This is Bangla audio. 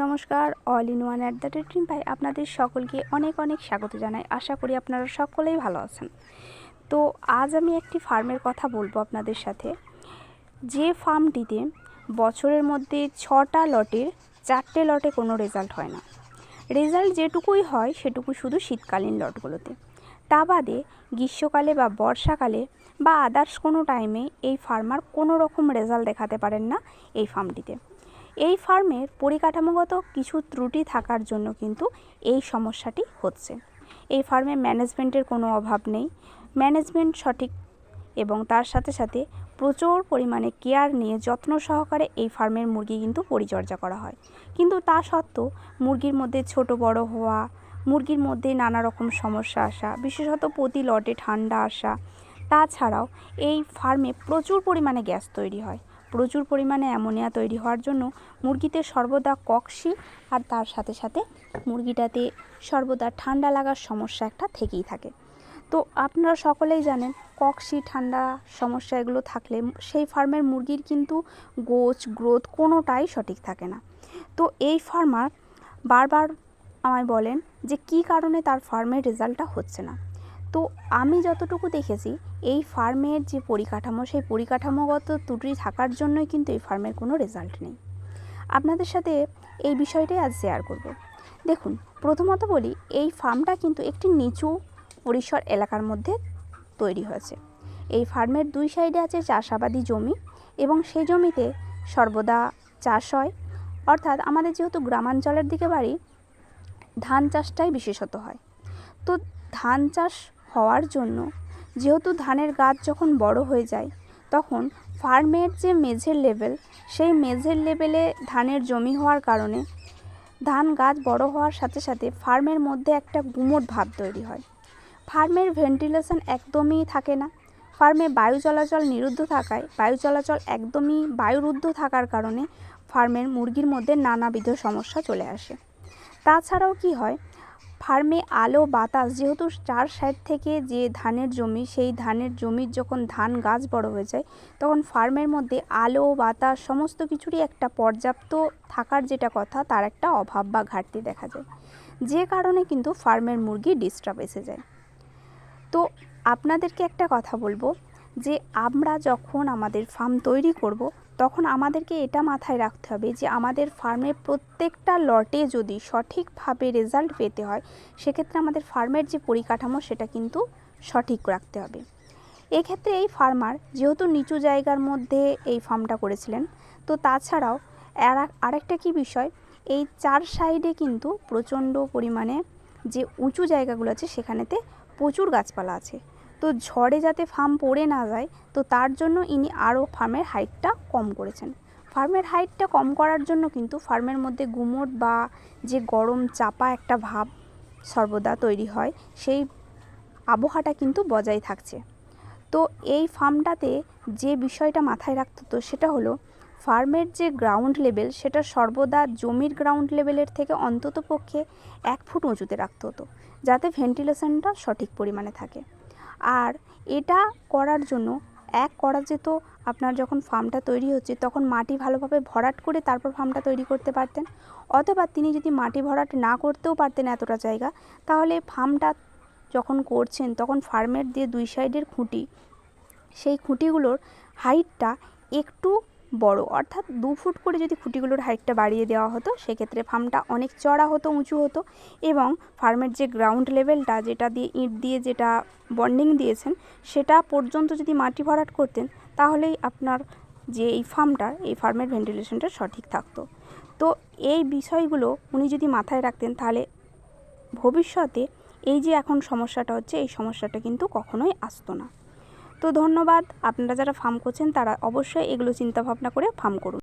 নমস্কার all in one at the rate ভাই, আপনাদের সকলকে অনেক অনেক স্বাগত জানাই। আশা করি আপনারা সকলেই ভালো আছেন। তো আজ আমি একটি ফার্মের কথা বলব আপনাদের সাথে। যে ফার্মটিতে বছরের মধ্যে ছটা লটের চারটে লটে কোনো রেজাল্ট হয় না। রেজাল্ট যেটুকুই হয়, সেটুকু শুধু শীতকালীন লটগুলোতে। তা বাদে গ্রীষ্মকালে বা বর্ষাকালে বা আদার্স কোনো টাইমে এই ফার্মার কোনো রকম রেজাল্ট দেখাতে পারেন না এই ফার্মটিতে এই ফার্মের পরিকাঠামোগত কিছু ত্রুটি থাকার জন্য কিন্তু এই সমস্যাটি হচ্ছে। এই ফার্মে ম্যানেজমেন্টের কোনো অভাব নেই। ম্যানেজমেন্ট সঠিক এবং তার সাথে সাথে প্রচুর পরিমাণে কেয়ার নিয়ে যত্ন সহকারে এই ফার্মের মুরগি কিন্তু পরিচর্যা করা হয়। কিন্তু তা সত্ত্বেও মুরগির মধ্যে ছোট বড় হওয়া, মুরগির মধ্যে নানা রকম সমস্যা আসা, বিশেষত প্রতি লটে ঠান্ডা আসা, তাছাড়াও এই ফার্মে প্রচুর পরিমাণে গ্যাস তৈরি হয়। প্রচুর পরিমাণে অ্যামোনিয়া তৈরি হওয়ার জন্য মুরগিতে সর্বদা কক্সি আর তার সাথে সাথে মুরগিটাতে সর্বদা ঠান্ডা লাগার সমস্যা একটা থেকেই থাকে। তো আপনারা সকলেই জানেন কক্সি, ঠান্ডা সমস্যা এগুলো থাকলে সেই ফার্মের মুরগির কিন্তু গোছ, গ্রোথ কোনোটাই সঠিক থাকে না। তো এই ফার্মার বারবার আমায় বলেন যে কী কারণে তার ফার্মের রেজাল্টটা হচ্ছে না। তো আমি যতটুকু দেখেছি, এই ফার্মের যে পরিকাঠামো, সেই পরিকাঠামোগত ত্রুটি থাকার জন্যই কিন্তু এই ফার্মের কোনো রেজাল্ট নেই। আপনাদের সাথে এই বিষয়টাই আজ শেয়ার করব। দেখুন, প্রথমত বলি, এই ফার্মটা কিন্তু একটি নিচু পরিসর এলাকার মধ্যে তৈরি হয়েছে। এই ফার্মের দুই সাইডে আছে চাষাবাদি জমি এবং সেই জমিতে সর্বদা চাষ হয়। অর্থাৎ আমাদের যেহেতু গ্রামাঞ্চলের দিকে বাড়ি, ধান চাষটাই বিশেষত হয়। তো ধান চাষ হওয়ার জন্য। যেহেতু ধানের গাছ যখন বড় হয়ে যায়, তখন ফার্মের যে মেঝের লেভেল সেই মেঝের লেভেলে ধানের জমি হওয়ার কারণে ধান গাছ বড় হওয়ার সাথে সাথে ফার্মের মধ্যে একটা গুমোট ভাব তৈরি হয়। ফার্মের ভেন্টিলেশন একদমই থাকে না। ফার্মে বায়ু চলাচল নিরুদ্ধ থাকায়, বায়ু চলাচল একদমই বায়ুরুদ্ধ থাকার কারণে ফার্মের মুরগির মধ্যে নানাবিধ সমস্যা চলে আসে। তাছাড়াও কি হয় ফার্মে আলো, বাতাস, যেহেতু চার সাইড থেকে যে ধানের জমি, সেই ধানের জমির যখন ধান গাছ বড় হয়ে যায়, তখন ফার্মের মধ্যে আলো, বাতাস সমস্ত কিছুরই একটা পর্যাপ্ত থাকার যেটা কথা, তার একটা অভাব বা ঘাটতি দেখা যায়। যে কারণে কিন্তু ফার্মের মুরগি ডিস্টার্ব এসে যায়। তো আপনাদেরকে একটা কথা বলব যে আমরা যখন আমাদের ফার্ম তৈরি করব, তখন আমাদেরকে এটা মাথায় রাখতে হবে যে আমাদের ফার্মের প্রত্যেকটা লটে যদি সঠিকভাবে রেজাল্ট পেতে হয়, সেক্ষেত্রে আমাদের ফার্মের যে পরিকাঠামো সেটা কিন্তু সঠিক রাখতে হবে। এক্ষেত্রে এই ফার্মার যেহেতু নিচু জায়গার মধ্যে এই ফার্মটা করেছিলেন, তো তাছাড়াও আরেকটা কি বিষয়, এই চার সাইডে কিন্তু প্রচণ্ড পরিমাণে যে উঁচু জায়গাগুলো আছে সেখানেতে প্রচুর গাছপালা আছে। তো ঝড়ে যাতে ফার্ম পড়ে না যায়, তো তার জন্য ইনি আরও ফার্মের হাইটটা কম করেছেন। ফার্মের হাইটটা কম করার জন্য কিন্তু ফার্মের মধ্যে গুমোট বা যে গরম চাপা একটা ভাব সর্বদা তৈরি হয়, সেই আবহাওয়াটা কিন্তু বজায় থাকছে। তো এই ফার্মটাতে যে বিষয়টা মাথায় রাখতে হতো সেটা হলো, ফার্মের যে গ্রাউন্ড লেভেল সেটা সর্বদা জমির গ্রাউন্ড লেভেলের থেকে অন্তত পক্ষে এক ফুট উঁচুতে রাখতে হতো, যাতে ভেন্টিলেশনটা সঠিক পরিমাণে থাকে। আর এটা করার জন্য এক করা যেত, আপনার যখন ফার্মটা তৈরি হচ্ছে তখন মাটি ভালোভাবে ভরাট করে তারপর ফার্মটা তৈরি করতে পারতেন। অথবা তিনি যদি মাটি ভরাট না করতেও পারতেন এতটা জায়গা, তাহলে ফার্মটা যখন করছেন তখন ফার্মের দিয়ে দুই সাইডের খুঁটি, সেই খুঁটিগুলোর হাইটটা একটু বড়। অর্থাৎ দু ফুট করে যদি খুঁটিগুলোর হাইটটা বাড়িয়ে দেওয়া হতো, সেক্ষেত্রে ফার্মটা অনেক চড়া হতো, উঁচু হতো এবং ফার্মের যে গ্রাউন্ড লেভেলটা যেটা দিয়ে ইট দিয়ে যেটা বন্ডিং দিয়েছেন, সেটা পর্যন্ত যদি মাটি ভরাট করতেন, তাহলেই আপনার যে এই ফার্মটা, এই ফার্মের ভেন্টিলেশনটা সঠিক থাকতো। তো এই বিষয়গুলো উনি যদি মাথায় রাখতেন, তাহলে ভবিষ্যতে এই যে এখন সমস্যাটা হচ্ছে, এই সমস্যাটা কিন্তু কখনোই আসতো না। তো ধন্যবাদ। আপনারা যারা ফার্ম করছেন তারা অবশ্যই এগুলো চিন্তাভাবনা করে ফার্ম করুন।